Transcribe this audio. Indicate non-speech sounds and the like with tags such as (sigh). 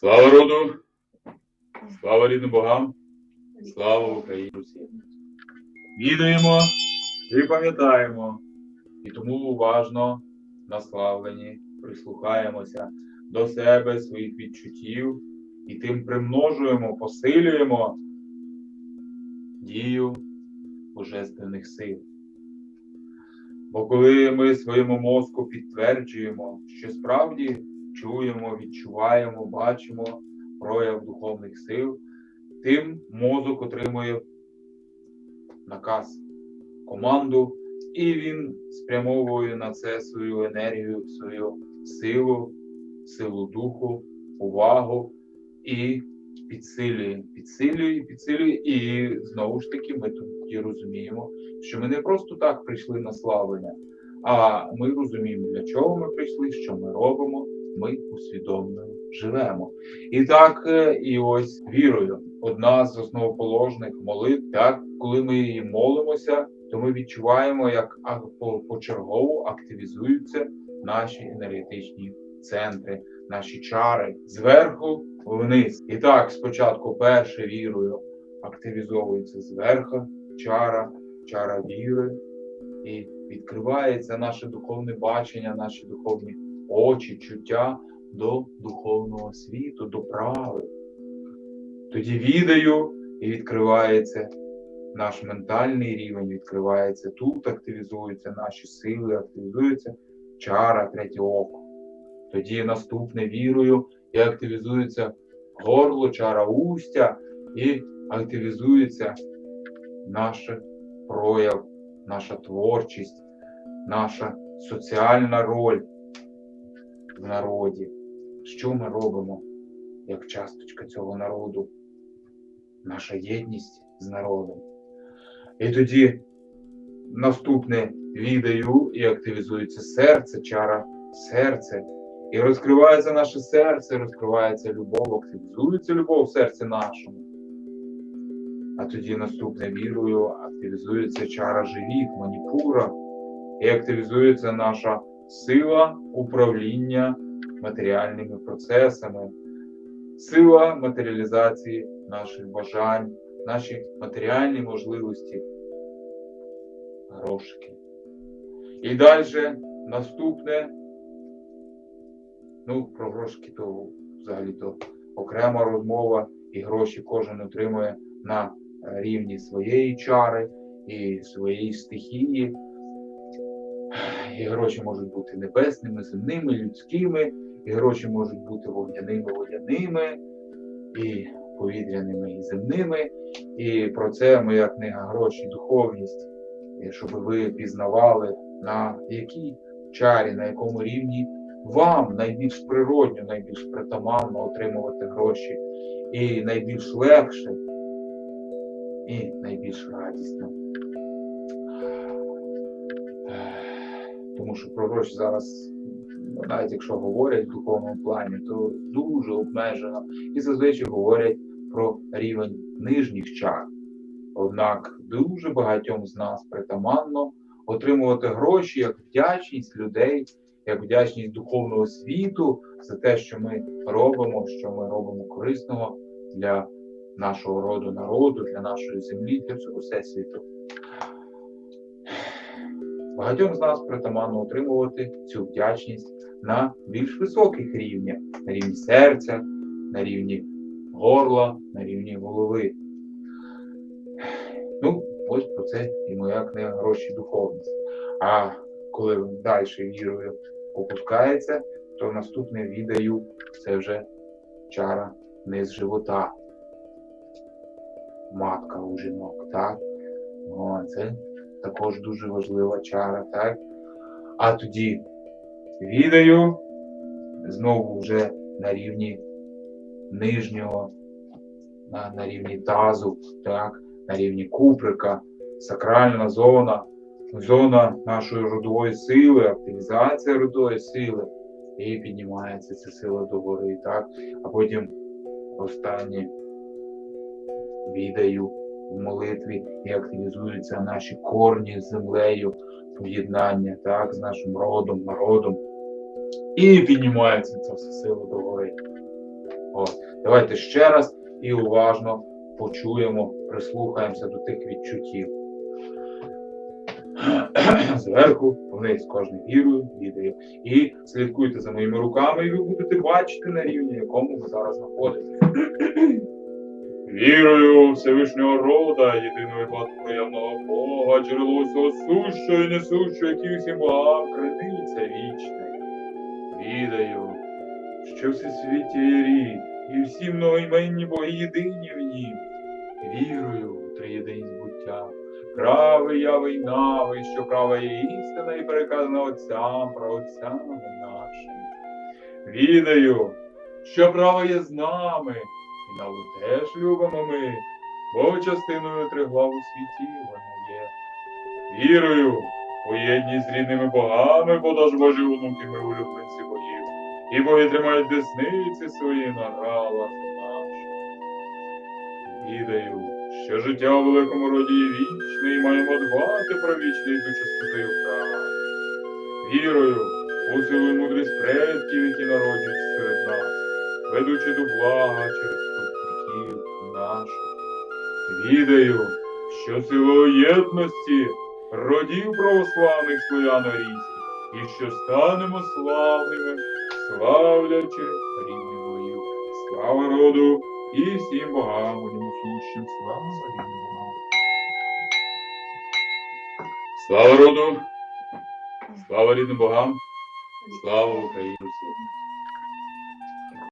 Слава роду! Слава рідним богам! Слава Україні! Відаємо і пам'ятаємо, і тому уважно наславлені прислухаємося до себе, своїх відчуттів, і тим примножуємо, посилюємо дію божественних сил. Бо коли ми своєму мозку підтверджуємо, що справді чуємо, відчуваємо, бачимо прояв духовних сил, тим мозок отримує наказ, команду, і він спрямовує на це свою енергію, свою силу, силу духу, увагу і підсилює, підсилює, підсилює. І знову ж таки, ми тоді розуміємо, що ми не просто так прийшли на славлення, а ми розуміємо, для чого ми прийшли, що ми робимо. Ми усвідомлено живемо. І так, е, і ось вірою. Одна з основоположних молитв, так, коли ми її молимося, то ми відчуваємо, як почергово активізуються наші енергетичні центри, наші чари зверху вниз. І так, спочатку перше вірою активізовується зверху чара, чара віри, і відкривається наше духовне бачення, наші духовні очі, чуття до духовного світу, до правил. Тоді відаю і відкривається наш ментальний рівень, відкривається тут, активізуються наші сили, активізується чара, третє око. Тоді наступне вірою і активізується горло, чара устя, і активізується наш прояв, наша творчість, наша соціальна роль в народі. Що ми робимо як часточка цього народу? Наша єдність з народом. І тоді наступне відаю і активізується серце, чара серце. І розкривається наше серце, розкривається любов, активізується любов в серці нашому. А тоді наступне вірою активізується чара живіт, маніпура, і активізується наша сила управління матеріальними процесами, сила матеріалізації наших бажань, наші матеріальні можливості, грошики. І далі наступне, ну, про грошики то взагалі-то окрема розмова, і гроші кожен отримує на рівні своєї чари і своєї стихії. І гроші можуть бути небесними, земними, людськими, і гроші можуть бути вогняними, водяними, і повітряними, і земними. І про це моя книга Гроші, духовність, щоб ви пізнавали, на якій чарі, на якому рівні вам найбільш природньо, найбільш притаманно отримувати гроші, і найбільш легше, і найбільш радісно. Тому що про гроші зараз, навіть якщо говорять в духовному плані, то дуже обмежено і зазвичай говорять про рівень нижніх чар. Однак дуже багатьом з нас притаманно отримувати гроші як вдячність людей, як вдячність духовного світу за те, що ми робимо, що ми робимо корисного для нашого роду народу, для нашої землі, для всього всесвіту. Багатьом з нас притаманно отримувати цю вдячність на більш високих рівнях, на рівні серця, на рівні горла, на рівні голови. Ну, ось про це і моя книга гроші духовність. А коли далі вірою опускається, то наступне відаю це вже чара низ живота. Матка у жінок, так? О, це також дуже важлива чара, так? А тоді відаю знову вже на рівні нижнього, на, на рівні тазу, так, на рівні куприка, сакральна зона, зона нашої родової сили, активізація родової сили. І піднімається ця сила догори, так? А потім останнє відаю в молитві і активізуються наші корні з землею, поєднання так, з нашим родом, народом. І піднімається ця вся сила догори. От. Давайте ще раз і уважно почуємо, прислухаємося до тих відчуттів. (clears throat) Зверху вниз кожною вірою, відео. І слідкуйте за моїми руками, і ви будете бачити на рівні, якому ви зараз знаходитесь. (clears throat) Вірою Всевишнього рода, єдиного і Бога, джерело всього сущого і несущого, який усім богам криниця вічний. Відаю, що всесвіті є рід, і всі многоіменні боги єдині в нім. Вірую у триєдиність буття, правий яви й що права є істина і переказана отцям, праотцями нашими. Відаю, що право є з нами, і наву теж любимо ми, бо частиною триглав у світі вона є. Вірую у єдність з рідними богами, бо даж Божі онуки ми улюбленці богів, і боги тримають десниці свої на галах наших. Відаю, що життя у великому роді є вічне, і маємо дбати про вічне йдучи стези в прах. Вірою у силу мудрість предків, які народжують серед нас, ведучи до блага через. Відаю, що силою єдності родів православних славяно-рійських, і що станемо славними, славлячи рідних боїв. Слава роду і всім богам у ньому сущим. Слава рідним богам. Слава роду, слава рідним богам, слава Україні! всім.